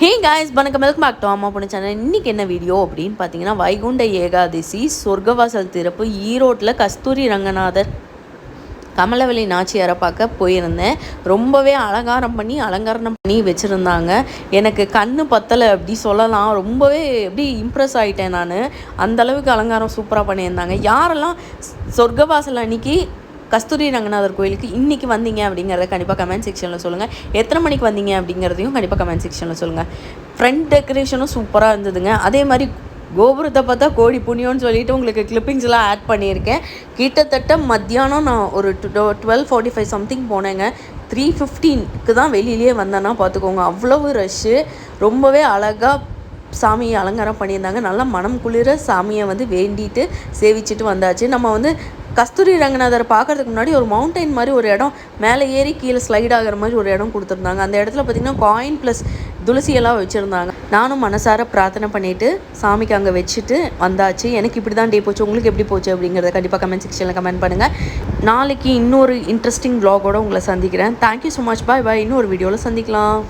ஹே guys வணக்கம். Welcome back to அம்மா பொண்ணு சேனல் இன்றைக்கி என்ன வீடியோ அப்படின்னு பார்த்தீங்கன்னா வைகுண்ட ஏகாதசி சொர்க்கவாசல் திறப்பு ஈரோட்டில் கஸ்தூரி ரங்கநாதர் கமலவெளி நாச்சியாரை பார்க்க போயிருந்தேன். ரொம்பவே அலங்காரம் பண்ணி அலங்காரம் பண்ணி வச்சுருந்தாங்க. எனக்கு கண்ணு பத்தலை அப்படி சொல்லலாம். ரொம்பவே எப்படி இம்ப்ரெஸ் ஆகிட்டேன் நான். அந்தளவுக்கு அலங்காரம் சூப்பராக பண்ணியிருந்தாங்க. யாரெல்லாம் சொர்க்கவாசல் அன்னைக்கு கஸ்தூரி ரங்கநாதர் கோயிலுக்கு இன்றைக்கி வந்தீங்க அப்படிங்கிறத கண்டிப்பாக கமெண்ட் செக்ஷனில் சொல்லுங்கள் எத்தனை மணிக்கு வந்தீங்க அப்படிங்கிறதையும் கண்டிப்பாக கமெண்ட் செக்ஷனில் சொல்லுங்கள் ஃப்ரண்ட் டெக்கரேஷனும் சூப்பராக இருந்ததுங்க. அதே மாதிரி கோபுரத்தை பார்த்தா கோடி புண்ணியம்னு சொல்லிட்டு உங்களுக்கு கிளிப்பிங்ஸ்லாம் ஆட் பண்ணியிருக்கேன். கிட்டத்தட்ட மத்தியானம் நான் ஒரு டுவெல் ஃபார்ட்டி ஃபைவ் சம்திங் போனேங்க. த்ரீ ஃபிஃப்டீனுக்கு தான் வெளியிலேயே வந்தேன்னா பார்த்துக்கோங்க. அவ்வளவு ரஷ்ஷு ரொம்பவே அழகாக சாமியை அலங்காரம் பண்ணியிருந்தாங்க. நல்லா மனம் குளிர சாமியை வந்து வேண்டிட்டு சேவிச்சுட்டு வந்தாச்சு. நம்ம வந்து கஸ்தூரி ரங்கநாதரை பார்க்கறதுக்கு முன்னாடி ஒரு மவுண்டைன் மாதிரி ஒரு இடம் மேலே ஏறி கீழே ஸ்லைட் ஆகிற மாதிரி ஒரு இடம் கொடுத்துருந்தாங்க. அந்த இடத்துல பார்த்திங்கன்னா காயின் ப்ளஸ் துளசியெல்லாம் வச்சுருந்தாங்க. நானும் மனசார பிரார்த்தனை பண்ணிவிட்டு சாமிக்கு அங்கே வச்சுட்டு வந்தாச்சு. எனக்கு இப்படி தான் டே போச்சு. உங்களுக்கு எப்படி போச்சு அப்படிங்கிறத கண்டிப்பாக கமெண்ட் செக்ஷனில் கமெண்ட் பண்ணுங்கள் நாளைக்கு இன்னொரு இன்ட்ரெஸ்டிங் வ்ளாகோட உங்களை சந்திக்கிறேன். Thank you so much bye bye இன்னொரு வீடியோவில் சந்திக்கலாம்.